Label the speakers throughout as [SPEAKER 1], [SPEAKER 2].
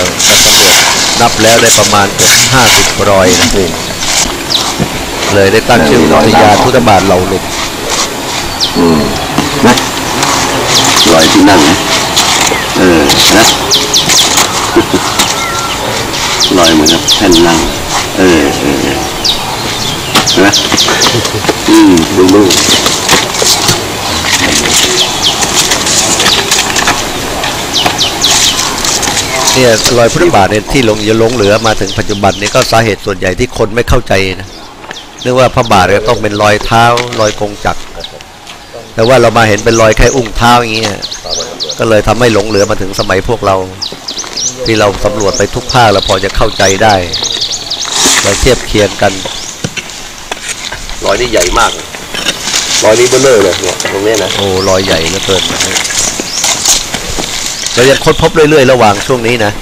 [SPEAKER 1] อตำรวจนับแล้วได้ประมาณเกือบห้าสิบรอยนะเลยได้ตั้งชื่ออุทยานพุทธบาทเหล่าหลุม
[SPEAKER 2] อืมนะรอยที่นั่งนะเออนะรอยเหมือนกับแท่นนั่งเออเออเออนะอืมดูดู
[SPEAKER 1] เนี่ยรอยพุทธบาทเนี่ยที่หลงอย่าหลงเหลือมาถึงปัจจุบันนี้ก็สาเหตุส่วนใหญ่ที่คนไม่เข้าใจนะนึกว่าพระบาทเนี่ยต้องเป็นรอยเท้า รอยกงจักรแต่ว่าเรามาเห็นเป็นรอยแค่อุ้งเท้าอย่างเงี้ยก็เลยทำให้หลงเหลือมาถึงสมัยพวกเรา ที่เราสำรวจไปทุกภาคแล้วพอจะเข้าใจได้เราเทียบเคียงกัน
[SPEAKER 2] รอยนี่ใหญ่มากรอยนี้เบลเลอร์เลยเนี่ยตรงเนี้ยนะ
[SPEAKER 1] โอ้รอยใหญ่เหลือเกิน เรายังค้นพบเรื่อยๆ ระหว่างช่วงนี้นะ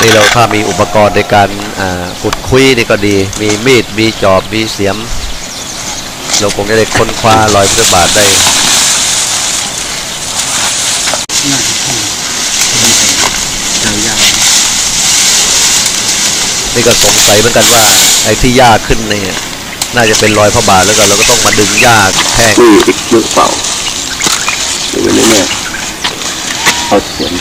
[SPEAKER 1] นี่เราถ้ามีอุปกรณ์ในการอ่าขุดคุยนี่ก็ดี มีมีด มีจอบ มีเสียม เราคงจะได้ค้นคว้ารอยพุทธบาทได้ นี่ก็สงสัยเหมือนกันว่าไอ้ที่หญ้าขึ้นเนี่ยน่าจะเป็นรอยพระบาทแล้วก็เราก็ต้องมาดึงหญ้าแห้ง
[SPEAKER 2] นี่อีกมือเปล่าดูไปเรื่อยๆเอาเสียง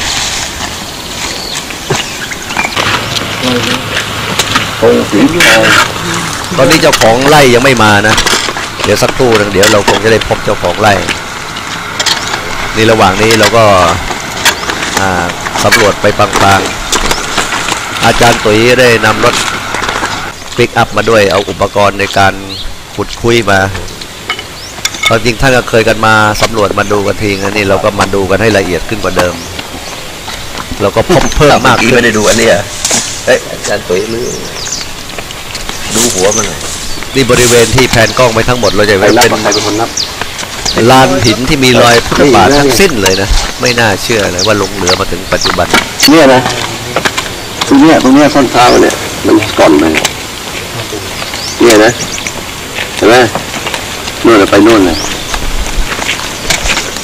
[SPEAKER 2] โอ้สีทอง
[SPEAKER 1] ตอนนี้เจ้าของไร่ยังไม่มานะ เดี๋ยวสักครู่หนึงเดี๋ยวเราคงจะได้พบเจ้าของไร่นี่ระหว่างนี้เราก็อ่าสำรวจไปปางๆ อาจารย์ตุ๋ยได้นำรถปิกอัพมาด้วยเอาอุปกรณ์ในการขุดคุยมาความจริงท่านก็เคยกันมาสำรวจมาดูกันทีงั้นนี่เราก็มาดูกันให้ละเอียดขึ้นกว่าเดิม เราก็พบเพิ่มมาก
[SPEAKER 2] เมื่อ
[SPEAKER 1] ขึ้น
[SPEAKER 2] ไม่ได้ดูอันเนี้ยเอ้ยอาจารย์ตุ๋ยลือดูหัวมันหน่อย
[SPEAKER 1] นี่บริเวณที่แผนกล้องไปทั้งหมดเราจะ
[SPEAKER 2] ใคร
[SPEAKER 1] เห็น
[SPEAKER 2] นับ
[SPEAKER 1] เป็น
[SPEAKER 2] ว่าใครเป็นคนนับ
[SPEAKER 1] ลานหินที่มีรอยพุทธบาท
[SPEAKER 2] นี่นะ
[SPEAKER 1] ทั้งสิ้นเลยนะ ไม่น่าเชื่อเลยว่าหลงเหลือมาถึงปัจจุบัน
[SPEAKER 2] เนี่ยนะ ตรงเนี้ยตรงเนี้ยส้นเท้าเนี่ยมันก่อนเลยเนี่ยนะเห็นไหมนู่นน่ะไปนู่นเลย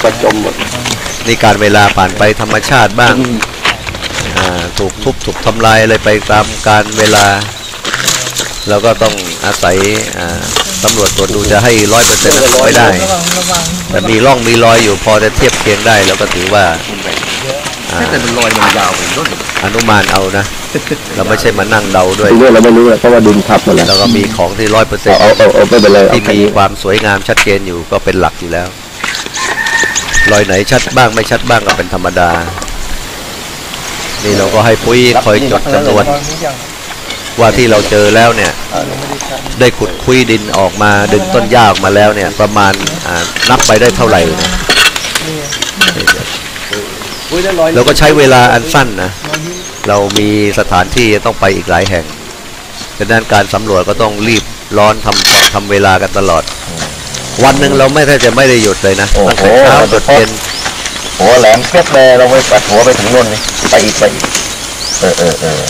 [SPEAKER 2] ประจมหมด
[SPEAKER 1] นี่การเวลาผ่านไปธรรมชาติบ้างถูกทุบถูกทำลายอะไรไปตามการเวลา เราก็ต้องอาศัยตำรวจตรวจดูจะให้ร้อยเปอร์เซ็นต์ไม่ได้ แต่มีร่องมีรอยอยู่พอจะเทียบเคียงได้เราก็ถือว่า
[SPEAKER 2] แต่เป็นรอยมันยาวไปนู่น
[SPEAKER 1] อนุมานเอานะ เราไม่ใช่มานั่งเดาด้วย
[SPEAKER 2] ตรงเนี้ยเราไม่รู้เลยเพราะว่าดินทับหมดแล้ว
[SPEAKER 1] เราก็มีของที่ร้อยเปอร์เซ็น
[SPEAKER 2] เอา
[SPEAKER 1] ต์
[SPEAKER 2] เอาเอาเอาไม่เป็นไรเอา
[SPEAKER 1] ที่
[SPEAKER 2] แค่
[SPEAKER 1] มี
[SPEAKER 2] นี้
[SPEAKER 1] ความสวยงามชัดเจนอยู่ก็เป็นหลักอยู่แล้วรอยไหนชัดบ้างไม่ชัดบ้างก็เป็นธรรมดา นี่เราก็ให้ปุ้ยคอยจดจำนวนว่าที่เราเจอแล้วเนี่ย ได้ขุดคุยดินออกมาดึงต้นหญ้าออกมาแล้วเนี่ย ประมาณอ่านับไปได้เท่าไหร่นะ เราก็ใช้เวลาอันสั้นนะเรามีสถานที่ต้องไปอีกหลายแห่งดังนั้นการสำรวจก็ต้องรีบร้อนทำทำเวลากันตลอด วันหนึ่งเราไม่แทบจะไม่ได้หยุดเลยนะ
[SPEAKER 2] โอ้
[SPEAKER 1] ตั้ง
[SPEAKER 2] โห
[SPEAKER 1] แต่เช้าจนเย็น
[SPEAKER 2] หัวแหลมเปียกเลยเราไปปัดหัวไปถึงนู่นนี่ไปอีกไปอีกเออเออเออ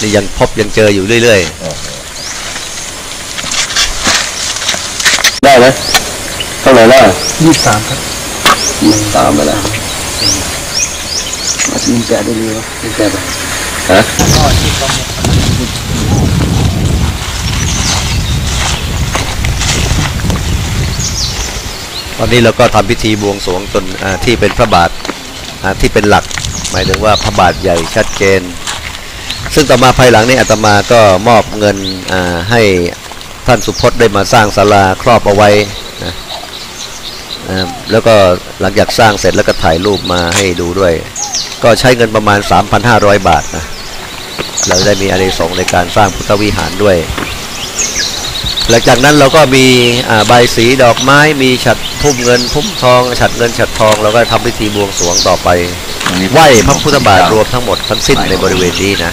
[SPEAKER 1] นี่ยังพบยังเจออยู่เรื่อย
[SPEAKER 2] ได้ไหมเท่าไหร่แล้ว
[SPEAKER 3] ยี่สิบสามครับ
[SPEAKER 2] ยี่สิบสามไปแล้ว
[SPEAKER 3] ยิงแกะได้เลยวะยิงแกะไป
[SPEAKER 2] ฮะ
[SPEAKER 1] ตอนนี้เราก็ทำพิธีบวงสรวงจนที่เป็นพระบาทที่เป็นหลัก หมายถึงว่าพระบาทใหญ่ชัดเจน ซึ่งต่อมาภายหลังนี้อาตมาก็มอบเงินให้ท่านสุพจน์ได้มาสร้างศาลาครอบเอาไว้ นะอ่าแล้วก็หลังจากสร้างเสร็จแล้วก็ถ่ายรูปมาให้ดูด้วย ก็ใช้เงินประมาณ 3,500 บาทนะเราได้มีอานิสงส์ในการสร้างพุทธวิหารด้วย หลังจากนั้นเราก็มีอ่าใบายสีดอกไม้มีฉัดพุ่มเงินพุ่มทองฉัดเงินฉัดทองเราก็ทำพิธีบวงสรวงต่อไปไหว้พระพุทธบาทรวมทั้งหมดทั้งสิ้นในบริเวณนี้นะ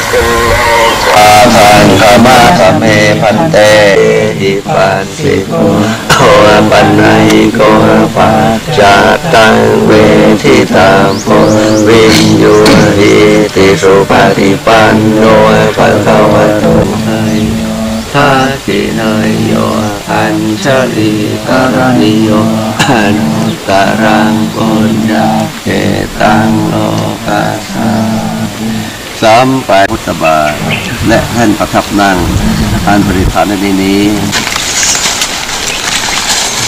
[SPEAKER 4] ข
[SPEAKER 2] มาคเมพันเตอิปันสิโกโอปันไนโกปัจจตังเวทิตามโพวินยูหิติสุปฏิปันโนภะคะวะโตภาคินายโยอัญชลิการณิโยอันตารังปุญญาเกตังโลกัสสา สัมไปพุทธบาทและท่านประทับนั่งอันบริฐานในนี้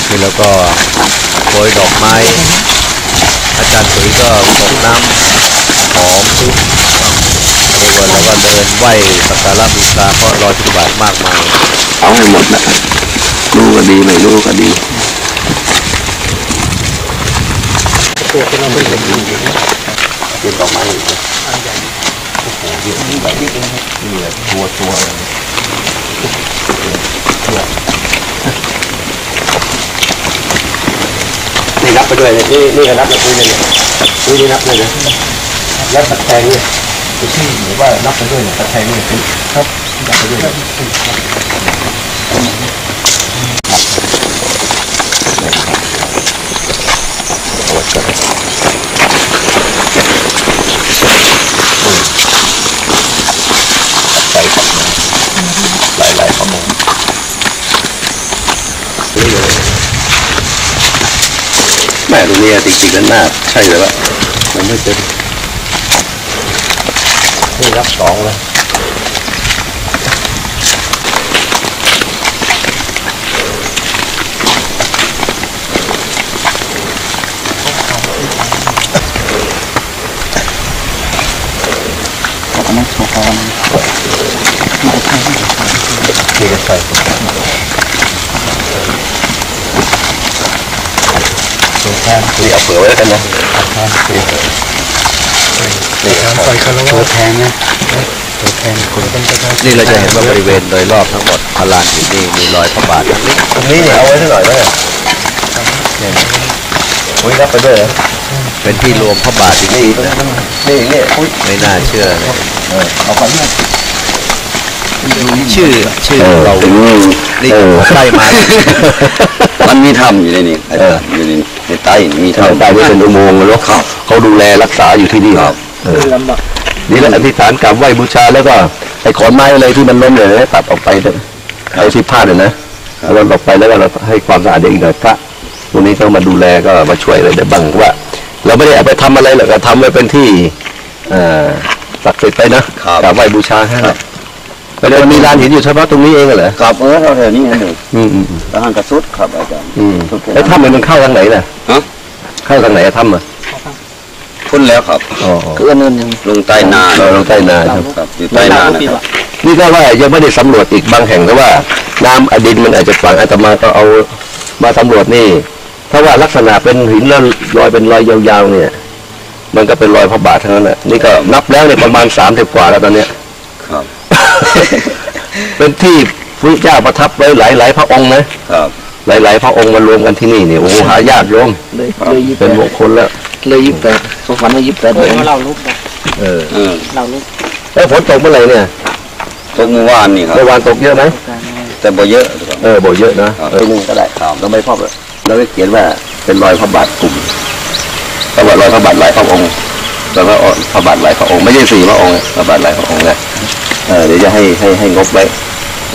[SPEAKER 1] คือแล้วก็โปรยดอกไม้ อาจารย์สุยก็ตกน้ำหอมทุกเรียกว่าแล้วก็เดินไหว้สักการะบูชาเพราะรอยพุทธบาทมากมาย
[SPEAKER 2] เอาให้หมดนะรู้ก็ดีไม่รู้ก็ดีเก็บดอกไม้ นี่นับไปด้วยเนี่ยนี่นี่ก็นับเลยคุยเลยเนี่ยคุยนี่นับเลยนะแล้วตัดแทงเนี่ยที่หรือว่านับไปด้วยเนี่ยตัดแทงเนี่ยครับนับไปด้วยหลายหลายๆข้อ นี้จริงๆแล้วน่าใช่เลยว่ามันไม่เป็นนี่รับสองเลยนี่ก็ใช่ตัวแท นี่เอาเผื่อไว้แล้วกันนะนี่ครับ
[SPEAKER 3] ไปคารวะตัวแทนนะตัวแทนคนเป็นประชาชน
[SPEAKER 1] นี่เราจะเห็นว่าบริเวณโดยรอบทั้งหมดพลานหินนี่มีรอยพระบาททั้งนี้
[SPEAKER 2] ตรงนี้เนี่ยเอาไว้สักหน่อยไหมเนี่ยโอ้ยรับไปด้วยเหรอ
[SPEAKER 1] เป็นที่รวมพระบาทจ
[SPEAKER 2] นี่
[SPEAKER 1] ริง
[SPEAKER 2] ตรง
[SPEAKER 1] ๆนะ
[SPEAKER 2] นั้นนี่เนี่
[SPEAKER 1] ไม่น่าเชื่อเลย
[SPEAKER 2] เออเอาไปเนี่ย
[SPEAKER 1] ชื่อชื่อเรา
[SPEAKER 2] ถึง
[SPEAKER 1] นี่ใกล้มา
[SPEAKER 2] มันมีถ้ำอยู่ในนี้อาจารย์อยู่ในในใต้มีถ้ำใต้ที่เป็นอุโมงค์แล้วเขาเขาดูแลรักษาอยู่ที่นี่ครับ
[SPEAKER 3] ลำบาก
[SPEAKER 2] นี่แหละอธิษฐานกราบไหว้บูชาแล้วก็ไอ้ขอนไม้อะไรที่มันล้มเลยนะตัดออกไปเถอะไอ้ที่พลาดเลยนะเราออกไปแล้วก็เราให้ความสะอาดเองหน่อยพระพวกนี้เขามาดูแลก็มาช่วยอะไรได้บ้างว่า เราไม่ได้เอาไปทำอะไรหรอกก็ทำไว้เป็นที่เอ่อศักดิ์สิทธิ์ไปนะกราบไหว้บูชาแค่ นั้นไปเลยมีลานหินอยู่เฉพาะตรงนี้เองเหรอ
[SPEAKER 4] ครับเออเราแถวนี้เห็นอยู่
[SPEAKER 2] อืมอืมอืม
[SPEAKER 4] ทหารกระสุดครับอาจารย์
[SPEAKER 2] อืมไอ้ถ้ำมันเข้าทางไหนน่ะ
[SPEAKER 4] ฮะ
[SPEAKER 2] เข้าทางไหนอะถ้ำอะ
[SPEAKER 4] พ้นแล้วครับ
[SPEAKER 2] อ๋อ
[SPEAKER 3] คืออันนั้นยัง
[SPEAKER 4] ลงใต้นา
[SPEAKER 2] เราลงใต้นาครับ
[SPEAKER 4] ครับอยู่ใต้นานะครับ
[SPEAKER 2] นี่ก็ว่ายังไม่ได้สำรวจอีกบางแห่งแต่ว่า น้ำอดินมันอาจจะฝังอาตมาก็เอามาสำรวจนี่ถ้าว่าลักษณะเป็นหินแล้วรอยเป็นรอยยาวๆเนี่ย มันก็เป็นรอยพระบาททั้งนั้นแหละนี่ก็นับแล้วเนี่ยประมาณสามสิบกว่าแล้วตอนเนี้ย
[SPEAKER 4] ครับ
[SPEAKER 2] เป็นที่พระเจ้าประทับไว้หลายๆพระองค์นะครับ หลาย ๆ พระองค์มารวมกันที่นี่เนี่ยโอ้โหหายากโยม
[SPEAKER 3] เลยเลยยี่สิบ
[SPEAKER 2] เป็น
[SPEAKER 3] แป
[SPEAKER 2] ม
[SPEAKER 3] ด
[SPEAKER 2] งคลแล้ว
[SPEAKER 3] เลยยี่สิบแปดเขาฝันว่ายี่สิบแปดเลยเราลุก
[SPEAKER 2] เออ
[SPEAKER 4] เออ
[SPEAKER 3] เราลุก
[SPEAKER 2] แล้วฝนตกเมื่อไหร่เนี่ย
[SPEAKER 4] ตกเมื่อวานนี่ครับ
[SPEAKER 2] เมื่อวานตกเยอะไหม
[SPEAKER 4] แต่บ่เยอะครับ
[SPEAKER 2] เออโบเยอะนะครับเออนี่ก็ได้ครับเราไม่พอบเลยเราก็เขียนว่าเป็นรอยพระบาทกลุ่มพระบาทรอยพระบาทหลายพระองค์แล้วก็พระบาทหลายพระองค์ไม่ใช่สี่พระองค์นะพระบาทหลายพระองค์นะ เออเดี๋ยวจะให้ให้ให้งบไว้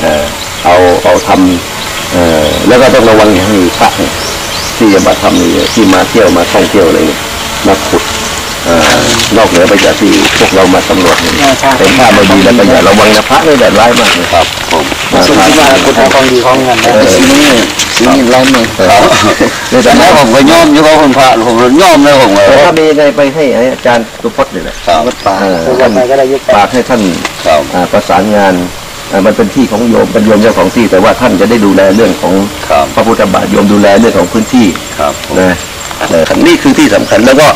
[SPEAKER 2] เออเอาเอาทำเออแล้วก็ต้องระวังอย่าให้พระเนี่ยที่จะมาทำนี่ที่มาเที่ยวมาท่องเที่ยวอะไรเนี่ยมาขุดเอ่อนอกเหนือไปจากที่พวกเรามาสำรวจเนี่ยเป็นภาพไม่ดีแล้วก็อย่าระวังนะพระนี่แดดร้ายมากนะครับผม
[SPEAKER 3] สุดที่ว่าคนทำของดีของเงินนะสีนี้สีนี้ไล่มือ
[SPEAKER 2] เนี่ย
[SPEAKER 4] แต่
[SPEAKER 2] แต่
[SPEAKER 4] แล้
[SPEAKER 2] แล้วว
[SPEAKER 4] ผมก็ย่อมอยู่กับคนพระผมย่อมเลยผมเลย
[SPEAKER 2] ถ้ามีไงไปให้อาจารย์ตุพจน์เนี่ยแหละ
[SPEAKER 4] ครับ
[SPEAKER 3] ป่า
[SPEAKER 2] เออ
[SPEAKER 3] ตัววันไปก็ได้ยุบ
[SPEAKER 2] ฝากให้ท่าน
[SPEAKER 4] ครับ
[SPEAKER 2] อ่าประสานงานอ่ามันเป็นที่ของโยมเป็นโยมเจ้าของที่ แต่ว่าท่านจะได้ดูแลเรื่องของ
[SPEAKER 4] ครับ
[SPEAKER 2] พระพุทธบาทโยมดูแลเรื่องของพื้นที่
[SPEAKER 4] ครับผม
[SPEAKER 2] นะเออนี่คือที่สำคัญแล้วก็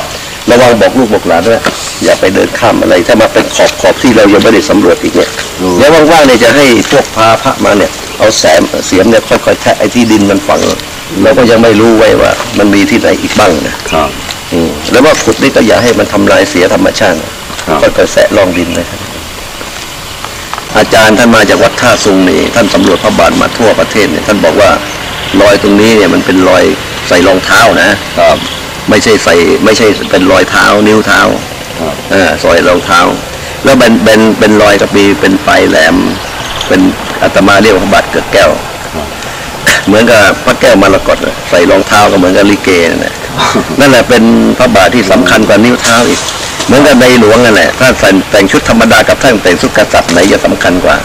[SPEAKER 2] ระวังบอกลูกบอกหลานด้วยอย่าไปเดินข้ามอะไร ถ้ามาเป็นขอบขอบที่เรายังไม่ได้สำรวจอีกเนี่ยแล้วว่างๆเนี่ยจะให้พวกพาพระมาเนี่ย เอาแสมเสียมเนี่ยค่อยๆแทะไอ้ที่ดินมันฝังเราก็ยังไม่รู้ไว้ว่า มันมีที่ไหนอีกบ้างนะครับอืมแล้วว่าขุดนี่ก็อย่าให้มันทำลายเสียธรรมชาตินะครับค่อยๆแสะรองดินเลยครับอาจารย์ท่านมาจากวัดท่าซุงนี่ท่านสำรวจพระบาทมาทั่วประเทศเนี่ยท่านบอกว่ารอยตรงนี้เนี่ยมันเป็นรอยใส่รองเท้านะครับ ไม่ใช่ใส่ ไม่ใช่เป็นรอยเท้า นิ้วเท้าเออใส่รองเท้า แล้วเป็นเป็นเป็นรอยกระปีเป็นปลายแหลม เป็นอาตมาเรียกว่าบาทเกิดแก้ว เหมือนกับพระแก้วมรกตใส่รองเท้าก็เหมือนกับลิเกนั่นแหละนั่นแหละเป็นพระบาทที่สำคัญกว่านิ้วเท้าอีกเหมือนกับในหลวงนั่นแหละถ้าใส่แต่งชุดธรรมดากับท่านแต่งชุดกษัตริย์ไหนจะสำคัญกว่า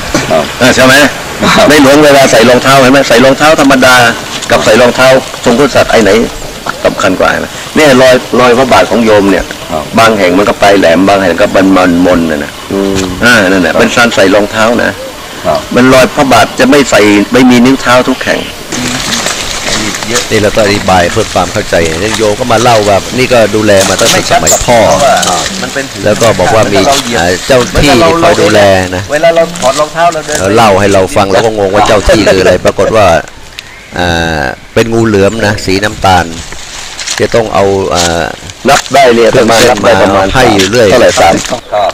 [SPEAKER 2] ใช่ไหมในหลวงเวลาใส่รองเท้าเห็นไหมใส่รองเท้าธรรมดา กับใส่รองเท้าทรงกษัตริย์ไอ้ไหน สำคัญกว่าไหมเนี่ยรอยรอยพระบาทของโยมเนี่ย บางแห่งมันก็ไปลายแหลมบางแห่งก็มันมันมนนะนะอ่านั่นแหละเป็นการใส่รองเท้านะ
[SPEAKER 4] ครับ
[SPEAKER 2] มันรอยพระบาทจะไม่ใส่ไม่มีนิ้วเท้าทุกแห่ง
[SPEAKER 1] นี่เราก็อธิบายเพื่อความเข้าใจนี่โยมก็มาเล่าว่านี่ก็ดูแลมาตั้งแต่สมัยพ่อ
[SPEAKER 3] มันเป็น
[SPEAKER 1] แล้วก็บอกว่ามีอ่าเจ้าที่ที่คอยดูแลนะ
[SPEAKER 3] เวลาเราถอดรองเท้าเราเดิน
[SPEAKER 1] เราเล่าให้เราฟังเราก็งงว่าเจ้าที่คืออะไรปรากฏว่าอ่าเป็นงูเหลือมนะสีน้ำตาล จะต้องเอาอ่า
[SPEAKER 2] นับได้เนี่ยประมาณนับได้ประมาณ
[SPEAKER 1] ให้อยู่เรื่อย
[SPEAKER 2] เท่าไหร่สาม
[SPEAKER 4] ครับ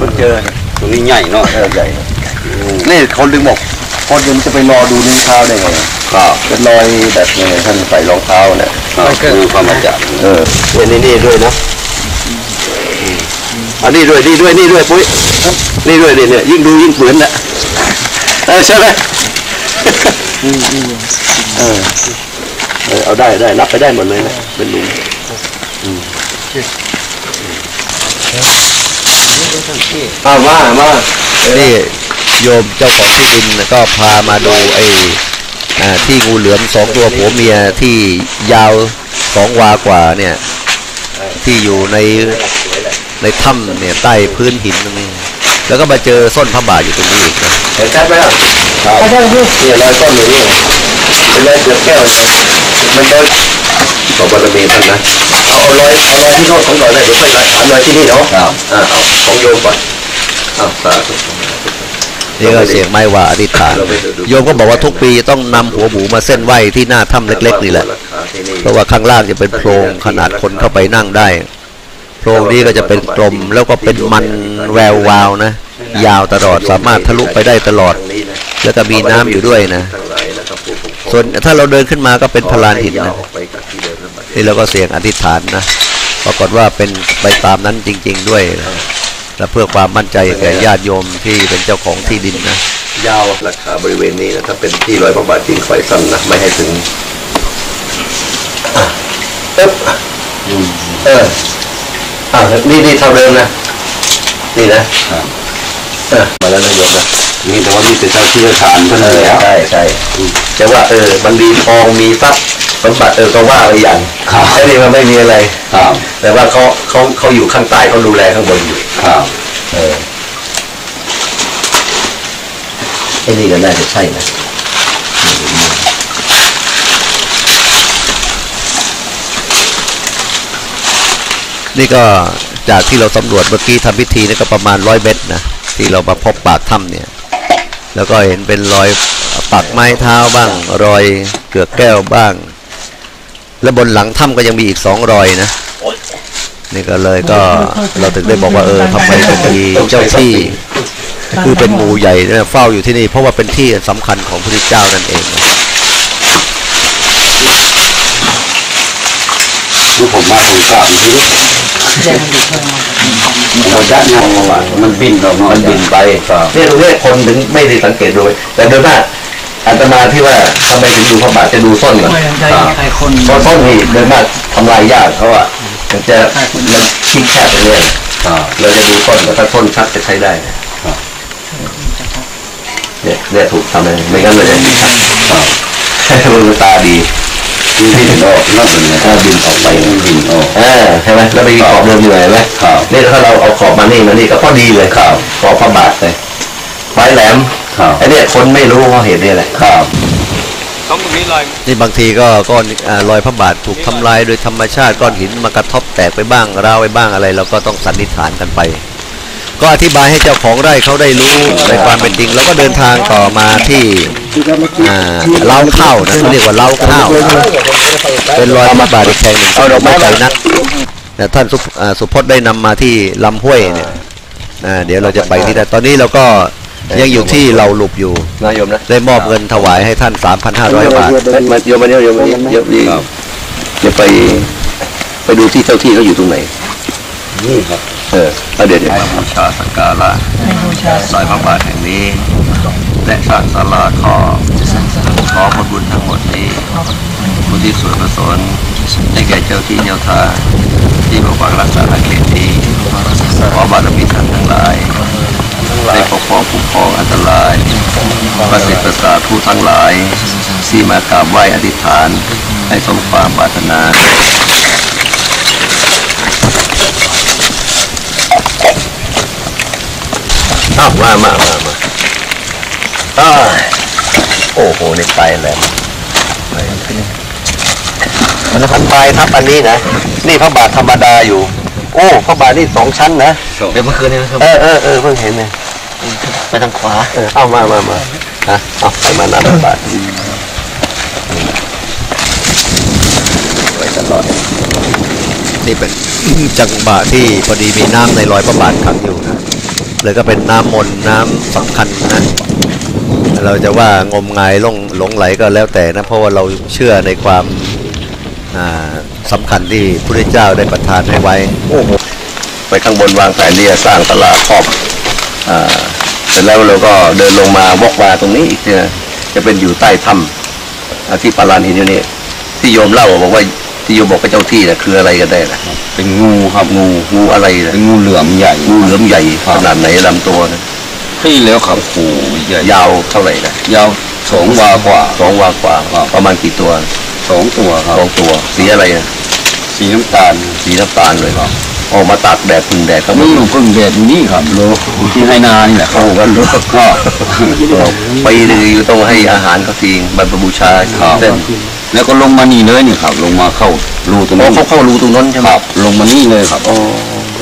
[SPEAKER 3] มันเจอเนี่ย
[SPEAKER 4] ตรงนี้ใหญ่เนาะ
[SPEAKER 2] เออใหญ่นี่คนดึงบอกคนยังจะไปรอดูนิ้วเท้าได้ไง
[SPEAKER 4] ครับ
[SPEAKER 2] เป็นรอยแบบไงท่านใส่รองเท้าเนี่ย
[SPEAKER 4] ครับคือความอาจารย์
[SPEAKER 2] เออเนี่ยนี่นี่ด้วยนะอันนี้ด้วยนี่ด้วยนี่ด้วยปุ้ยนี่ด้วยนี่เนี่ยยิ่งดูยิ่งเหมือนนะเออใช่ไหมเออ เออเอาได้ได้นับไปได้หมดเลยนะเป็นหลุมอืมเอามามา
[SPEAKER 1] นี่โยมเจ้าของที่ดินก็พามาดูไอ้อ่าที่งูเหลือมสองตัวผัวเมียที่ยาวสองวากว่าเนี่ย ที่อยู่ในในถ้ำเนี่ยใต้พื้นหินตรงนี้แล้วก็มาเจอส้นพระบาทอยู่ตรงนี้อีกนะ
[SPEAKER 2] เห็นชัดไหมล่ะครับเนี่ยรอยต้นอยู่นี่ เป็นรอยเกือบแก้วเลยมันโดนขอบารมีท่านนะเอาเอารอยเอารอยที่โน้ตของหน่อยนะเดี๋ยวค่อยถามรอยที่นี่เนาะ
[SPEAKER 4] ครับ
[SPEAKER 2] อ่าเอาของโยมก่อนอ้าวสาธุ
[SPEAKER 1] นี่ก็เสียงไม้ว่าอธิษฐานโยมก็บอกว่าทุกปีต้องนำหัวหมูมาเส้นไหวที่หน้าถ้ำเล็ก ๆ นี่แหละ เพราะว่าข้างล่างจะเป็นโพรงขนาดคนเข้าไปนั่งได้ โพรงนี้ก็จะเป็นกลมแล้วก็เป็นมันแวววาวนะ ยาวตลอดสามารถทะลุไปได้ตลอด แล้วก็มีน้ำอยู่ด้วยนะ ส่วนถ้าเราเดินขึ้นมาก็เป็นพลานหินนะนี่เราก็เสียงอธิษฐานนะปรากฏว่าเป็นไปตามนั้นจริง ๆด้วยนะและเพื่อความมั่นใจแก่ญาติโยมที่เป็นเจ้าของที่ดินนะ
[SPEAKER 2] ยาวราคาบริเวณนี้นะถ้าเป็นที่รอยพระบาทจริงคอยสั้นนะไม่ให้ถึงอะปึ๊บอะเอออ่านี่นี่เท่าเดิมนะ นี่นะเออมาแล้วนะโยมนะ
[SPEAKER 4] นี่แต่ว่ามีแต่เจ้าที่เจ้าทานเท่า
[SPEAKER 2] เอ
[SPEAKER 4] นั้น
[SPEAKER 2] อ
[SPEAKER 4] แหละ
[SPEAKER 2] ใช่ใช่อืมแต่ว่าเออมันมีทองมีทรัพย์สมบัติเออก็ว่าไปอย่างไอ้นี่มันไม่มีอะไร
[SPEAKER 4] ครับ
[SPEAKER 2] แต่ว่าเขาเขาเขาอยู่ข้างใต้เขาดูแลข้างบนอยู่
[SPEAKER 4] ครับ
[SPEAKER 2] เออไอ้นี่ก็น่าจะใช่นะ
[SPEAKER 1] นี่ก็จากที่เราสำรวจเมื่อกี้ทำพิธีนี่ก็ประมาณร้อยเมตรนะ ที่เรามาพบปากถ้ำเนี่ย แล้วก็เห็นเป็นรอยปักไม้เท้าบ้าง รอยเกือกแก้วบ้าง แล้วบนหลังถ้ำก็ยังมีอีกสองรอยนะนี่ก็เลยก็เราถึงได้บอกว่าเออทำไมถึงมีเจ้าที่ คือเป็นงูใหญ่เนี่ยเฝ้าอยู่ที่นี่ เพราะว่าเป็นที่สำคัญของพระเจ้านั่นเองนะ
[SPEAKER 4] คือผมมาผมทราบที่ ผมจะงงว่ามันบินออกมา
[SPEAKER 2] มันบินไปเนี่ยตรงนี้คนถึงไม่ได้สังเกตดูแต่โดยมากอาตมาที่ว่าทำไมถึงดูพระบาทจะดูส้นก่อน
[SPEAKER 3] ใครคน
[SPEAKER 2] เพราะส้นนี่โดยมากทำลายยากเพราะว่ามันจะมันชิ้นแคบไปเรื่อย
[SPEAKER 4] ครับ
[SPEAKER 2] เราจะดูส้นแต่ถ้าส้นชัดจะใช้ได้นะเนี่ยเนี่ยถูกทำเลยไม่งั้นเราจะไม่ชัดมือตาดี
[SPEAKER 4] ที่ บินออกนั่นเป็นไง
[SPEAKER 2] ถ้าบินออกไป
[SPEAKER 4] มันบินออก
[SPEAKER 2] อ่าใช่ไหมแล้วไปขอบเดิมอยู่ไหนไหม
[SPEAKER 4] ครับ
[SPEAKER 2] นี่ถ้าเราเอาขอบมานี่มานี่ก็พอดีเลย
[SPEAKER 4] ครับ
[SPEAKER 2] ขอบพระบาทเลยไม้แหลม
[SPEAKER 4] ครับ
[SPEAKER 2] ไอ้เนี่ยคนไม่รู้เพราะเหตุนี่แหละ
[SPEAKER 4] ครับ
[SPEAKER 1] นี่บางทีก็ก้อนอ่ารอยพระบาทถูกทำลายโดยธรรมชาติก้อนหินมากระทบแตกไปบ้างร้าวไปบ้างอะไร เราก็ต้องสันนิษฐานกันไป ก็อธิบายให้เจ้าของไร่เขาได้รู้ในความเป็นจริง แล้วก็เดินทางต่อมาที่ อ่าเล้าข้าวนะเขาเรียกว่าเล้าข้าวเป็นรอยพระบาทอีกแห่งหนึ่งที่เราไม่ไกลนักแต่ท่านสุอ่าสุพจน์ได้นำมาที่ลำห้วยเนี่ยอ่าเดี๋ยวเราจะไปที่นั่นตอนนี้เราก็ยังอยู่ที่เราหลุบอยู่
[SPEAKER 2] นายโยมนะ
[SPEAKER 1] ได้มอบเงินถวายให้ท่าน 3,500 บาท
[SPEAKER 2] เอ้ยมาโยมมาเนี่ยโยมมาเนี่ยเยอะดีจะไปไปดูที่เจ้าที่เขาอยู่ตรงไหน
[SPEAKER 4] นี่ครับ
[SPEAKER 2] เออเอาเดี๋ยวเดี๋ยวบูชาสักการะสายพระบาทแห่งนี้ และสลาขอขอผลบุญทั้งหมดนี้บุญที่ส่วนกุศลให้แก่เจ้าที่เจ้าทางที่ปกปักรักษาอาเขตนี้ขอบารมีท่านทั้งหลายได้ปกป้องคุ้มครองอันตรายประสิทธิ์ประสาทผู้ทั้งหลาย ที่มากราบไหว้อธิษฐาน ให้สมความปรารถนาอ้าวมามามามา อ้าวโอ้โหในไปแหลมมันทันปลายทับอันนี้นะ นี่พระบาทธรรมดาอยู่ โอ้พระบาทนี่สองชั้นนะ
[SPEAKER 3] เดี๋ยวเมื่อคืนนี้นะครับ
[SPEAKER 2] เออเออเออเพิ่งเห็นเลย
[SPEAKER 3] ไปทางขวา
[SPEAKER 2] เออเอามามามาฮะเอาไปมาหน้าพระบาทไว้ตลอด
[SPEAKER 1] นี่เป็นจังหวะที่พอดีมีน้ำในรอยพระบาทขังอยู่นะเลยก็เป็นน้ำมนต์น้ำสำคัญนะ เราจะว่างมงายหลงหลงไหลก็แล้วแต่นะ เพราะว่าเราเชื่อในความอ่าสำคัญที่พระพุทธเจ้าได้ประทานให้ไว้
[SPEAKER 2] โอ้โห ไปข้างบนวางแผนที่จะสร้างตลาดครอบอ่าเสร็จแล้วเราก็เดินลงมาวอกมาตรงนี้อีกเนี่ยจะเป็นอยู่ใต้ถ้ำอ่าที่ปาลานหินอยู่นี่ที่โยมเล่าบอกว่าที่โยมบอกว่าเจ้าที่น่ะคืออะไรกันแน่นะ
[SPEAKER 4] เป็นงูครับงู
[SPEAKER 2] งูอะไรนะ
[SPEAKER 4] เป็นงูเหลือมใหญ่
[SPEAKER 2] งูเหลือมใหญ่ขนาดไหนลำตัวนะ
[SPEAKER 4] พี่แล้วครับโอ้โหใหญ่
[SPEAKER 2] ยาวเท่าไหร่นะ
[SPEAKER 4] ยาวสองวากว่า
[SPEAKER 2] สองวากว่า
[SPEAKER 4] ครับ
[SPEAKER 2] ประมาณกี่ตัว
[SPEAKER 4] สองตัวครับ
[SPEAKER 2] สองตัว สีอะไรนะ
[SPEAKER 4] สีน้ำตาล
[SPEAKER 2] สีน้ำตาลเลยครับออกมาตากแดดพึ่งแดดครับ
[SPEAKER 4] นี่อยู่พึ่งแดดอยู่นี่ครับโลที่ให้นานี่แหละครับ
[SPEAKER 2] โอ้กันรู้
[SPEAKER 4] ก็
[SPEAKER 2] ไปเลยอยู่ต้องให้อาหารเขาทีบรรพบูชา
[SPEAKER 4] ครับ
[SPEAKER 2] เส้น
[SPEAKER 4] แล้วก็ลงมานี่เลยนี่ครับ ลงมาเข้ารูตรง
[SPEAKER 2] อ๋อ
[SPEAKER 4] นี้
[SPEAKER 2] เขาเข้ารูตรงนั้นใช่ไห
[SPEAKER 4] ค
[SPEAKER 2] ม
[SPEAKER 4] รับลงมานี่เลยครับ
[SPEAKER 2] อ๋อ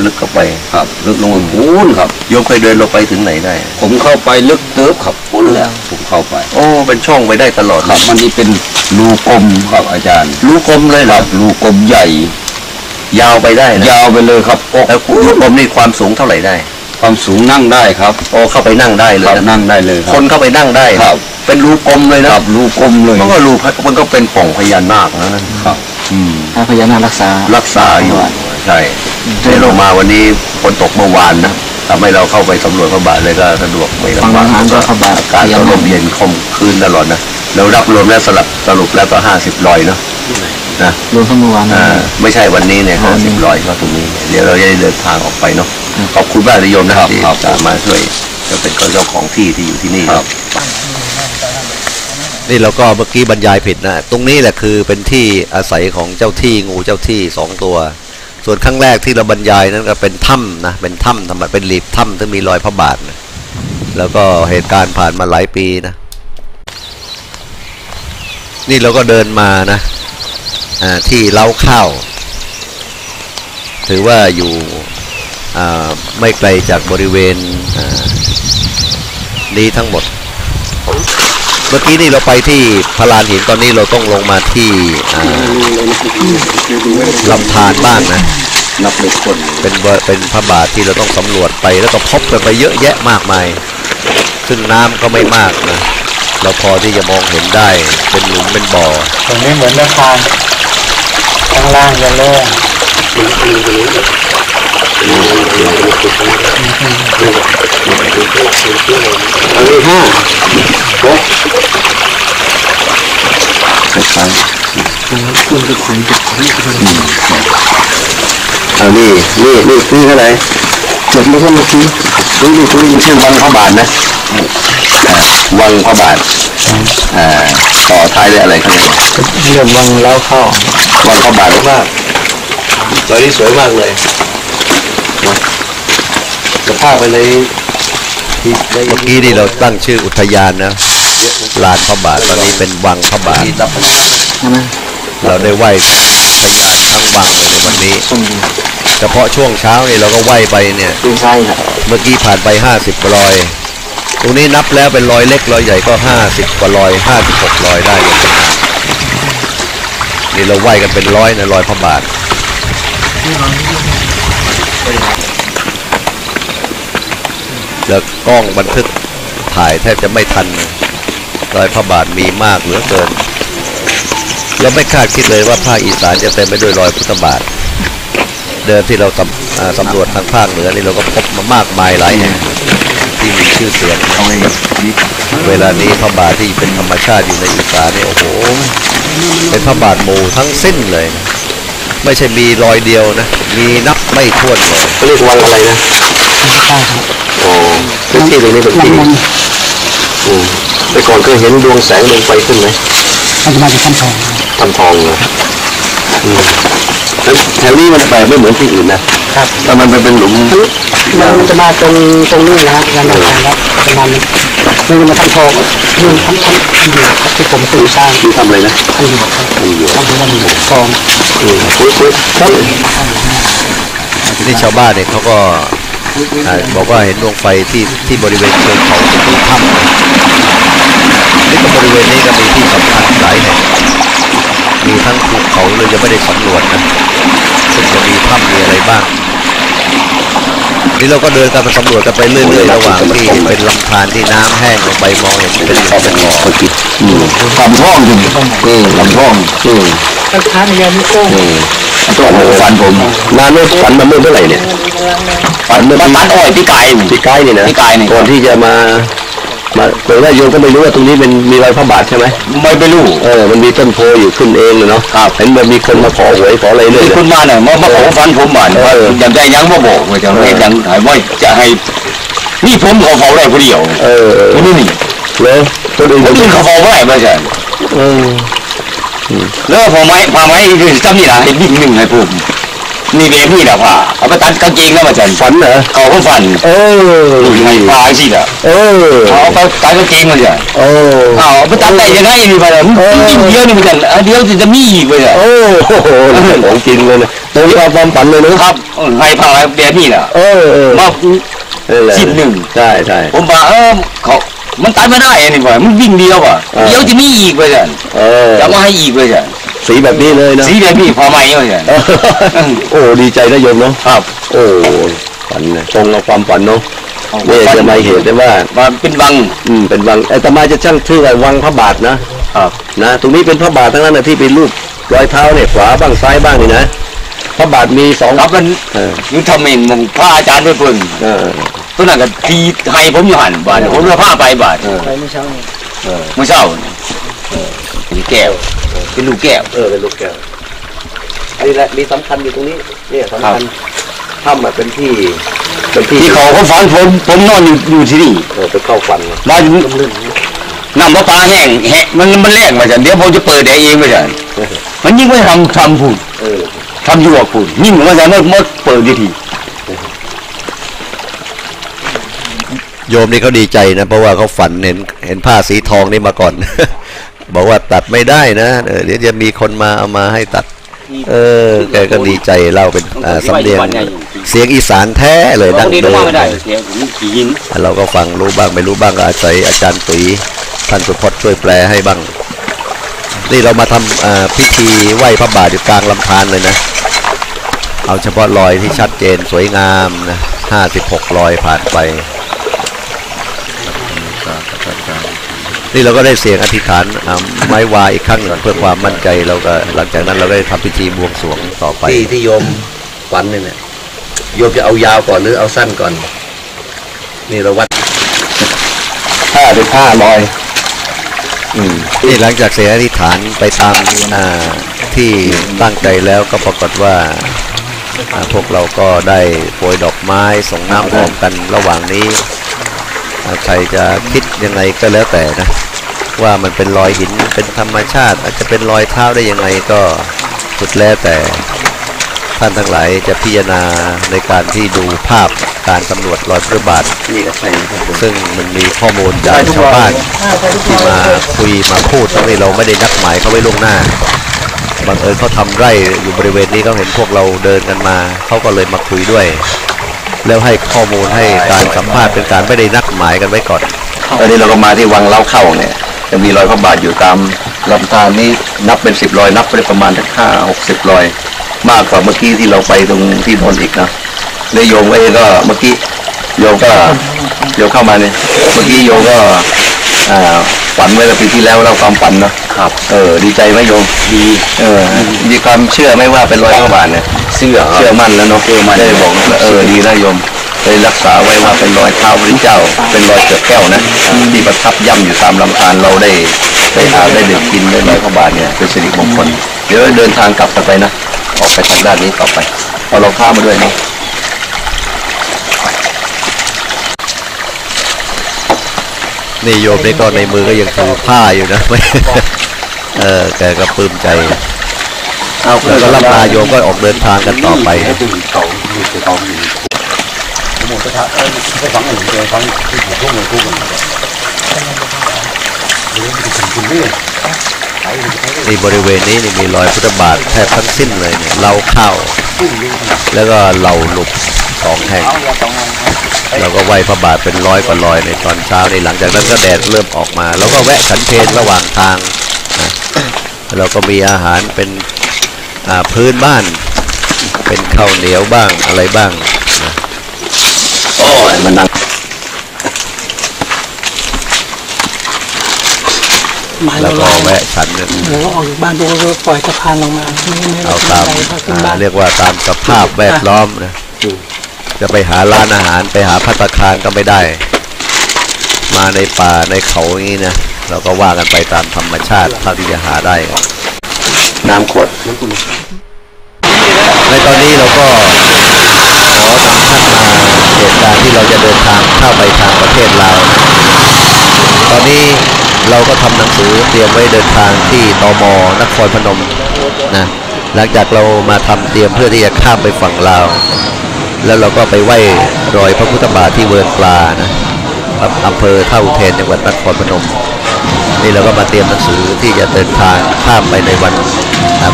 [SPEAKER 2] ลึกเข้าไป
[SPEAKER 4] ครับ ลึกลงมาปูนครับ
[SPEAKER 2] โยมเคยเดินลงไปถึงไหนได้
[SPEAKER 4] ผมเข้าไปลึกเติบครับปูนแล้วผมเข้าไป
[SPEAKER 2] โอ้เป็นช่องไปได้ตลอด
[SPEAKER 4] ครับ มันนี่เป็นรูกลมครับอาจารย์
[SPEAKER 2] รูกลมเลยเห
[SPEAKER 4] ค
[SPEAKER 2] รอ
[SPEAKER 4] รับรูกลมใหญ่
[SPEAKER 2] ยาวไปได้นะ
[SPEAKER 4] ยาวไปเลยครับโอ้
[SPEAKER 2] แล้วรูกลมนี่ความสูงเท่าไหร่ได้
[SPEAKER 4] ความสูงนั่งได้ครับ
[SPEAKER 2] โอ้เข้าไปนั่งได้เล
[SPEAKER 4] ค
[SPEAKER 2] ย
[SPEAKER 4] รับ
[SPEAKER 2] นะ
[SPEAKER 4] นั่งได้เลยค
[SPEAKER 2] ครับนเข้าไปนั่งได้
[SPEAKER 4] ครับ
[SPEAKER 2] เป็นรูกลมเลย
[SPEAKER 4] ค
[SPEAKER 2] นะ
[SPEAKER 4] รับรูกลมเลย
[SPEAKER 2] มันก็รูมันก็เป็นป่องพญานาคนะนั่น
[SPEAKER 4] ครับ
[SPEAKER 2] อืม
[SPEAKER 3] ถ้าพญานาครักษา
[SPEAKER 2] รักษาอยู่ ใช่เดี๋ยวเรามาวันนี้ฝนตกเมื่อวานนะทำให้เราเข้าไปสำรวจพระบาทเลยก็สะดวกไม่
[SPEAKER 3] ฟัง
[SPEAKER 2] ลำบาก
[SPEAKER 3] อาหารก็พระบาท
[SPEAKER 2] อากาศก็ลมเย็นคมคืนตลอดนะเรารับรวมแล้วสลับสรุปแล้วก็ห้าสิบลอยเนาะนะ
[SPEAKER 3] รวมทั้งเมื่อวาน
[SPEAKER 2] อ่าไม่ใช่วันนี้เนี่ยห้าสิบลอยก็ตรงนี้ เดี๋ยวเราจะได้เดินทางออกไปเนาะขอบคุณมากเลยโยมนะครับที่ตามมาช่วยจะเป็นเจ้าของที่ที่อยู่ที่นี่ครับ
[SPEAKER 1] นี่เราก็เมื่อกี้บรรยายผิดนะ ตรงนี้แหละคือเป็นที่อาศัยของเจ้าที่งูเจ้าที่สองตัว ส่วนครั้งแรกที่เราบรรยายนั้นก็เป็นถ้ำนะเป็นถ้ำธรรมดาเป็นหลีบถ้ำที่มีรอยพระบาทนะแล้วก็เหตุการณ์ผ่านมาหลายปีนะ นี่เราก็เดินมานะที่เล้าข้าว ถือว่าอยู่ไม่ไกลจากบริเวณนี้ทั้งหมด เมื่อกี้นี่เราไปที่พลานหินตอนนี้เราต้องลงมาที่อ่าลำธารบ้างนะ
[SPEAKER 2] นับเป็นคน
[SPEAKER 1] เป็นเบอร์เป็นพระบาทที่เราต้องสำรวจไปแล้วก็พบกันไปเยอะแยะมากมาย ซึ่งน้ำก็ไม่มากนะเราพอที่จะมองเห็นได้เป็นหลุมเป็นบ่อ
[SPEAKER 3] ตรงนี้เหมือนแม่พานข้างล่างจะโล่ง
[SPEAKER 2] เอานี่นี่นี่คือเท่าไหร่จดแล้วก็มาคือนี่นี่คือชื่อวังพระบาทนะอ่าวังพระบาทอ่าต่อท้ายด้วยอะไรครับเนี่ย
[SPEAKER 3] เรื่องวังเล้าเข้า
[SPEAKER 2] วังพระบาทมากสวยนี่สวยมากเลยนะจะพาไปในที่ใน
[SPEAKER 1] เมื่อกี้นี่เราตั้งชื่ออุทยานนะ ลานพระบาทตอนนี้เป็นวังพระบาท
[SPEAKER 2] ที่รับ
[SPEAKER 3] ใช่ไหม
[SPEAKER 1] เราได้ไหว้พยานทั้งวังเลยในวันนี้
[SPEAKER 3] ต้น
[SPEAKER 1] เฉพาะช่วงเช้านี่เราก็ไหว้ไปเนี่ย
[SPEAKER 3] ตีนไส้น่ะ
[SPEAKER 1] เมื่อกี้ผ่านไปห้าสิบกว่ารอย ตรงนี้นับแล้วเป็นรอยเล็กรอยใหญ่ก็ห้าสิบกว่ารอยห้าสิบหกรอยได้เลยนี่เราไหว้กันเป็นร้อยนะรอยพระบาท
[SPEAKER 2] น
[SPEAKER 1] แล้วกล้องบันทึกถ่ายแทบจะไม่ทันเลย รอยพระบาทมีมากเหลือเกิน เราไม่คาดคิดเลยว่าภาคอีสานจะเต็มไปด้วยรอยพุทธบาท เดิมที่เราสำสำรวจทางภาคเหนือนี่เราก็พบมามากมายหลายแห่งที่มีชื่อเสียง
[SPEAKER 4] เว
[SPEAKER 1] ลานี้พระบาทที่เป็นธรรมชาติอยู่ในอีสานนี่โอ้โห เป็นพระบาทหมู่ทั้งสิ้นเลยนะไม่ใช่มีรอยเดียวนะ มีนับไม่ถ้วนเลย
[SPEAKER 2] เรียกวังอะไรนะ
[SPEAKER 3] ใช่ครับ
[SPEAKER 2] โอ้พื้นที่ตรงนี้เป็นที่อืม แต่ก่อนเคยเห็นดวงแสงดวงไฟขึ้นไหม
[SPEAKER 3] มันจะมาจากขั้นทอง
[SPEAKER 2] ทำทองเลยอืมแล้วแถวนี้มันแปลกไม่เหมือนที่อื่นนะครับแต่มันเป็นหลุม
[SPEAKER 3] มันจะมาตรงตรงนี้นะฮะยันมาครับประมาณนี้มันจะมาทำทองนี่ทำทำทำอยู่ครับที่ผมตื่นสร้าง
[SPEAKER 2] ที่ทำอะไรนะ
[SPEAKER 3] ทำอยู่ครับทำอยู่ทำอยู่ทอง
[SPEAKER 2] อืมคุยคุยครับ
[SPEAKER 1] นี่ชาวบ้านเนี่ยเขาก็อ่าบอกว่าเห็นดวงไฟที่ที่บริเวณเชิงเขาจะมีถ้ำ นะนี่ก็บริเวณนี้ก็มีที่สำคัญหลายแห่งมีทั้งภูเขาเลยยังไม่ได้สำรวจนะซึ่งจะมีถ้ำมีอะไรบ้างนี่เราก็เดินกันไปสำรวจกันไปเรื่อยๆระหว่างที่เป็นลำธารที่น้ำแห้งลงไปมองเห็นเป็นเป็นหมอก
[SPEAKER 2] เขาคิดอืม
[SPEAKER 4] ลำท่องจริงอืมลำท่อง
[SPEAKER 2] อืม
[SPEAKER 3] ตั้งค้าในยามิโก้
[SPEAKER 2] อืม
[SPEAKER 4] ตัวหมูฟันผม
[SPEAKER 2] นานไหมฝันมาเมื่อเมื่อไหร่เนี่ย
[SPEAKER 4] ฟันมันตัดอ้อยพี่ไก่
[SPEAKER 2] พี่ไกด์นี่นะ
[SPEAKER 4] พี่ไก่นี่
[SPEAKER 2] ก่อนที่จะมา มาเปิดว่าโยมก็ไม่รู้ว่าตรงนี้เป็นมีรอยพระบาทใช่ไหม
[SPEAKER 4] ไม่ไปรู้
[SPEAKER 2] เออมันมีต้นโพอยู่ขึ้นเองเลยเนาะ
[SPEAKER 4] ครับ
[SPEAKER 2] เห็นมันมีคนมาขอหวยขออะไรเรื่อย
[SPEAKER 4] ที่
[SPEAKER 2] เลย
[SPEAKER 4] คุณมาเนี่ยมามาขอฟันผมบ้านว่าอยากได้ยังมาบอกว่าจะให้ยังให้ว่าจะให้นี่ผมขอเขาได้คนเดียว
[SPEAKER 2] เออเออ
[SPEAKER 4] นี่นี่
[SPEAKER 2] เลยตัวอื่น
[SPEAKER 4] คนอื่นเขาขอไม่ได้มาใช่
[SPEAKER 2] เออ
[SPEAKER 4] แล้วพอไม้พาไม้คือจำนี่นะให้วิ่งหนึ่งให้ผม นี่เบบี้นะพ่าเอาไปตัดกางเกงแล้วมาจัน
[SPEAKER 2] ฝันเหรอ
[SPEAKER 4] เขาก็ฟัน
[SPEAKER 2] เออ
[SPEAKER 4] ดูยังไงพาสิล่ะ
[SPEAKER 2] เออ
[SPEAKER 4] เอาไปตัดกางเกงมาจัน
[SPEAKER 2] โอ้
[SPEAKER 4] เอาไปตัดได้ยังไงนี่ไปเลยยิ่งเยอะนี่มันจันเดี๋ยวจะมีอีกไปเลย
[SPEAKER 2] โอ้โหของจริงเลยนะตรงนี้เอาความฝันเลยนะครับ
[SPEAKER 4] ให้พาแบบนี้น่ะ
[SPEAKER 2] เออเออ
[SPEAKER 4] มา
[SPEAKER 2] นั่นแหละ
[SPEAKER 4] สิบหนึ่ง
[SPEAKER 2] ใช่ใช่
[SPEAKER 4] ผมว่าเออเขามันตัดไม่ได้อันนี้ว่ะมันวิ่งเดียวว่ะ
[SPEAKER 2] เออ
[SPEAKER 4] เดี๋ยวจะมีอีกไปจัน
[SPEAKER 2] เออ
[SPEAKER 4] จะมาให้อีกไปจัน
[SPEAKER 2] สีแบบนี้เลยนะ
[SPEAKER 4] สีแบบนี้พอไหมไปจัน
[SPEAKER 2] เออโอ้ดีใจนะโยมเนาะ
[SPEAKER 4] ครับ
[SPEAKER 2] โอ้ฝันนะตรงกับความฝันเนาะเนี่ยจะมาเห็นได้ว่า
[SPEAKER 4] ว่าเป็นวัง
[SPEAKER 2] อืมเป็นวังไอ้ตมาจะช่างชื่อว่าวังพระบาทนะครับนะตรงนี้เป็นพระบาททั้งนั้นนะที่เป็นรูปรอยเท้าเนี่ยขวาบ้างซ้ายบ้างนี่นะพระบาทมีสอง
[SPEAKER 4] ครับมัน
[SPEAKER 2] เออ
[SPEAKER 4] ยุทธเมนมงพระอาจารย์ด้วยเพิ่น
[SPEAKER 2] เออ
[SPEAKER 4] ตัวนั้นก็ทีให้ผมอยู่หันบาทผมเลยพาไปบาท
[SPEAKER 2] เออ
[SPEAKER 3] ไปเมื่อเช้านี้
[SPEAKER 4] เมื่อเช้า นี่เป็นแก้วเป็นลูกแก้ว
[SPEAKER 2] เออเป็นลูกแก้วอันนี้แหละมีสำคัญอยู่ตรงนี้เนี่ยสำคัญถ้ำอะเป็นที่เป็นที่
[SPEAKER 4] ที่เขาเขาฝันผมผมนอนอยู่อยู่ที่นี่
[SPEAKER 2] เออไปเข้าฝันนะ
[SPEAKER 4] มาอยู่น้ำประปาแห้งแห้งมันมันแรงมาจันเดี๋ยวผมจะเปิดแอร์เองมาจันมันยิ่งไม่ทำทำพูด
[SPEAKER 2] เออ
[SPEAKER 4] ทำอยู่ว่าพูดยิ่งมาจันมดเปิดดีที
[SPEAKER 1] โยมนี่เขาดีใจนะ เพราะว่าเขาฝันเห็นเห็นผ้าสีทองนี่มาก่อน บอกว่าตัดไม่ได้นะเดี๋ยวจะมีคนมาเอามาให้ตัด เออแกก็ดีใจเล่าเป็นสำเนียงเสียงอีสานแท้เลยดังเดิม
[SPEAKER 4] เสียงผมขี่ยิน
[SPEAKER 1] เราก็ฟังรู้บ้างไม่รู้บ้างก็อาศัยอาจารย์ตุ๋ยท่านสุพจน์ช่วยแปลให้บ้าง นี่เรามาทำอ่าพิธีไหว้พระบาทอยู่กลางลำธารเลยนะ เอาเฉพาะรอยที่ชัดเจนสวยงามนะห้าสิบหกรอยผ่านไป นี่เราก็ได้เสียงอธิษฐานอ่าไม้วาอีกครั้งหนึ่งเพื่อความมั่นใจเราก็หลังจากนั้นเราก็ได้ทำพิธีบวงสรวงต่อไป
[SPEAKER 2] ที่ที่โยมฝันเนี่ยนะโยมจะเอายาวก่อนหรือเอาสั้นก่อน นี่เราวัดห้าเป็นห้าลอย อืม
[SPEAKER 1] นี่หลังจากเสียอธิษฐานไปตามอ่าที่ตั้งใจแล้วก็ปรากฏว่าอ่าพวกเราก็ได้โปรยดอกไม้ส่งน้ำหอมกันระหว่างนี้อ่า ใครจะคิดยังไงก็แล้วแต่นะ ว่ามันเป็นรอยหินเป็นธรรมชาติ อาจจะเป็นรอยเท้าได้ยังไงก็สุดแล้วแต่ท่านทั้งหลายจะพิจารณาในการที่ดูภาพการสำรวจรอยพระบาท
[SPEAKER 2] นี่ก็ใช่ครับผม
[SPEAKER 1] ซึ่งมันมีข้อมูลจากชาวบ้านที่มาคุยมาพูดตรงนี้เราไม่ได้นัดหมายเขาไว้ล่วงหน้าบังเอิญเขาทำไร่อยู่บริเวณนี้เขาเห็นพวกเราเดินกันมาเขาก็เลยมาคุยด้วย แล้วให้ข้อมูลให้การสัมภาษณ์เป็นการไม่ได้นัดหมายกันไว้ก่อน
[SPEAKER 2] ตอนนี้เราก็มาที่วังเล้าเข้าเนี่ยจะมีรอยพระบาทอยู่ตามลำธารนี้นับเป็นสิบรอยนับไปประมาณสักห้าหกสิบรอย มากกว่าเมื่อกี้ที่เราไปตรงที่นนอีกนะเลยโยมเองก็เมื่อกี้โยก็โยเข้ามาเนี่ยเมื่อกี้โยก็อ่าฝันไว้ตั้งปีที่แล้วเราความฝันเนาะ ครับเออดีใจไหมโยมดีเออมีความเชื่อไหม่ว่าเป็นร้อยพระบาทเนี่ย
[SPEAKER 5] เสื้อ
[SPEAKER 2] เชื่อมั่นแล้วเนาะ
[SPEAKER 5] เชื่อมั่น
[SPEAKER 2] ได้บอกว่าเออดีนะโยมได้รักษาไว้ว่าเป็นรอยเท้าพระเจ้า เป็นรอยเกือกแก้วนะที่ประทับย่ำอยู่ตามลำธารเราได้ได้อาบได้ดื่มกินได้ร้อยพระบาทเนี่ยเป็นสิริมงคลเดี๋ยวเดินทางกลับกันไปนะออกไปทางด้านนี้ต่อไปเอาเราข้ามมาด้วยเนาะ
[SPEAKER 1] นี่โยมนี่ก็ในมือก็ยังถือผ้าอยู่นะไม่ เออ แกก็ปลื้มใจ
[SPEAKER 2] เอา
[SPEAKER 1] แล้วก็รับลาโยมก็ออกเดินทางกันต่อไปนี่บริเวณนี้นี่มีรอยพุทธบาทแทบทั้งสิ้นเลยเนี่ยเราเข้าแล้วก็เหล่าหลุบสองแห่งเราก็ไหว้พระบาทเป็นร้อยกว่ารอยในตอนเช้านี่หลังจากนั้นก็แดดเริ่มออกมา แล้วก็แวะฉันเพลระหว่างทางนะ เราก็มีอาหารเป็นอ่าพื้นบ้าน เป็นข้าวเหนียวบ้างอะไรบ้างนะ
[SPEAKER 2] โอ้ยมันนั่ง
[SPEAKER 3] ไม้
[SPEAKER 1] แล้
[SPEAKER 3] ละ
[SPEAKER 1] วก็
[SPEAKER 3] ลาย
[SPEAKER 1] แวะฉันเนี่ย
[SPEAKER 3] แล้วก็ออกจากบ้านตัวก็ปล่อยสะพานลงมาไม่ไม่
[SPEAKER 1] เอา
[SPEAKER 3] ขึ้น
[SPEAKER 1] ตาม
[SPEAKER 3] ไปถ้าขึ้น
[SPEAKER 1] อ่า
[SPEAKER 3] บ้าน
[SPEAKER 1] เรียกว่าตามสภาพแวดล้อมนะจะไปหาร้านอาหารไปหาพัตตาคารก็ไม่ได้ มาในป่าในเขาอย่างนี้นะ เราก็ว่ากันไปตามธรรมชาติเท่าที่จะหาได้
[SPEAKER 2] น้ำขวด
[SPEAKER 1] ในตอนนี้เราก็ขอนำท่านมาเหตุการณ์ที่เราจะเดินทางเข้าไปทางประเทศลาวนะตอนนี้เราก็ทำหนังสือเตรียมไว้เดินทางที่ตมนครพนมนะหลังจากเรามาทำเตรียมเพื่อที่จะข้ามไปฝั่งลาว แล้วเราก็ไปไหว้รอยพระพุทธบาทที่เวิร์นปลานะอำเภอเท่าอุเทนจังหวัดนครพนม นี่เราก็มาเตรียมหนังสือที่จะเดินทางข้ามไปในวัน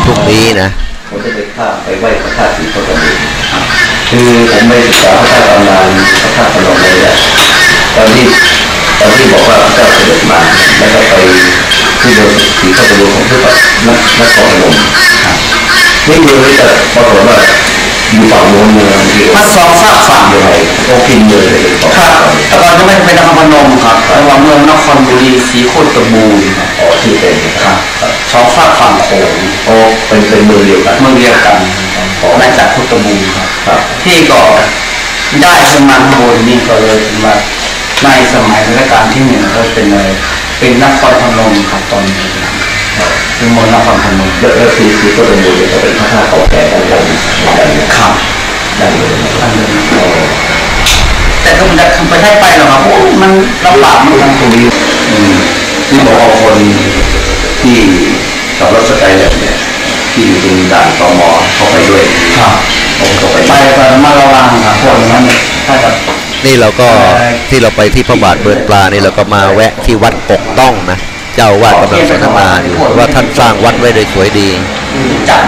[SPEAKER 1] พรุ่งนี้นะ
[SPEAKER 2] ผมจะไปข้ามไปไหว้พระธาตุศรีโคตบูรณ์คือผมไปศึกษาพระธาตุตำนานพระธาตุพนมเลยนี่ยตอนที่ตอนที่บอกว่าพระเจ้าเสด็จมาแล้วก็ไปที่เดินศรีโคตบูรณ์ของพระนักนครพนมนี่เมืองนี้แต่ปรากฏว่า อยู่ฝั่งโน้นเมืองที่
[SPEAKER 5] ถ้าสองฝากฝั่ง
[SPEAKER 2] ยังไงโอพินเลยเลยของ
[SPEAKER 5] ครับแต่ก่อนจะไม่ไปนครพนมครับไปว่าเมืองนครบุรีศรีโคตรบูรณ์ครับ
[SPEAKER 2] อ๋อที่เป็น
[SPEAKER 5] ครับสองฝากฝั่งโขง
[SPEAKER 2] โอ้เป็นเป็นเมืองเดียวกัน
[SPEAKER 5] เมืองเดียวกันมาจากโคตรบูรณ์ครับ
[SPEAKER 2] ครับ
[SPEAKER 5] ที่ก็ได้ขึ้นมาข้างบนนี่ก็เลยเป็นว่าในสมัยรัชกาลที่หนึ่งก็เป็นเลยเป็นนครพนมครับตอนนี้ครับเป็ นเมืองนครพนม
[SPEAKER 2] แล้วแล้วศรีศรีโคตบูรณ์เนี่ยก็เป็นพระธาตุเก่าแก่ดั้งเดิมดั้งเดิม
[SPEAKER 5] ครับ
[SPEAKER 2] ดั้งเดิม
[SPEAKER 5] อันเดิมแต่ก็มันจะทำไปได้ไปหรอกครับเพราะมันลำบากมันทำตรงนี้
[SPEAKER 2] อืมที่บอกว่าคนที่ขับรถสไตล์แบบเนี่ยที่อยู่ตรงด่านตมเข้าไปด้วย
[SPEAKER 5] ครับ
[SPEAKER 2] ผมก็ไป
[SPEAKER 5] ไปไปมาระวังครับพวกนั้นถ้าจะ
[SPEAKER 1] นี่เราก็ที่เราไปที่พระบาทเบิร์นปลานี่เราก็มาแวะที่วัดปกต้องนะ เจ้าวาดกำลังสนทนาอยู่ว่าท่านสร้างวัดไว้โดยสวยดี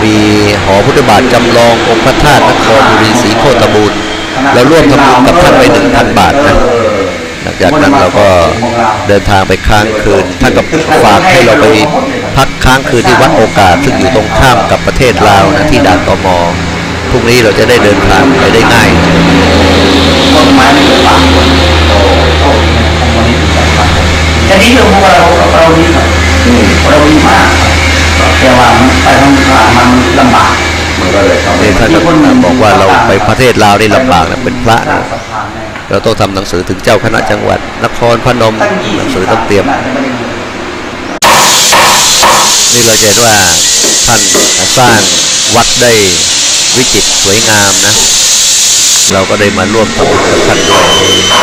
[SPEAKER 1] มีหอพุทธบาทจำลององค์พระธาตุนครบุรีศรีโคตบูรณ์เราร่วมทำบุญกับท่านไปหนึ่งพันบาทนะหลังจากนั้นเราก็เดินทางไปค้างคืนท่านก็ฝากให้เราไปพักค้างคืนที่วัดโอกาสซึ่งอยู่ตรงข้ามกับประเทศลาวนะที่ด่านตมพรุ่งนี้เราจะได้เดินทางไปได้ง่าย
[SPEAKER 5] ต้นไม้ไม่ลำบา แต่นี้คือพวกเราเราดีครับเราดีมากแต่ว่าไปทางทางมันลำบาก
[SPEAKER 2] มันก็เลยทำให้
[SPEAKER 1] นี่ท่านบอกว่าเราไปประเทศลาวนี่ลำบากนะเป็นพระนะ
[SPEAKER 5] เรา
[SPEAKER 1] ต้องทำหนังสือถึงเจ้าคณะจังหวัด นครพนมหนัง
[SPEAKER 5] สื
[SPEAKER 1] อต้องเตรียม นี่เราจะเห็นว่าท่านสร้างวัดได้วิจิตรสวยงามนะ เราก็ได้มาร่วมทำบุญกับท่านด้วย
[SPEAKER 5] เลยว่า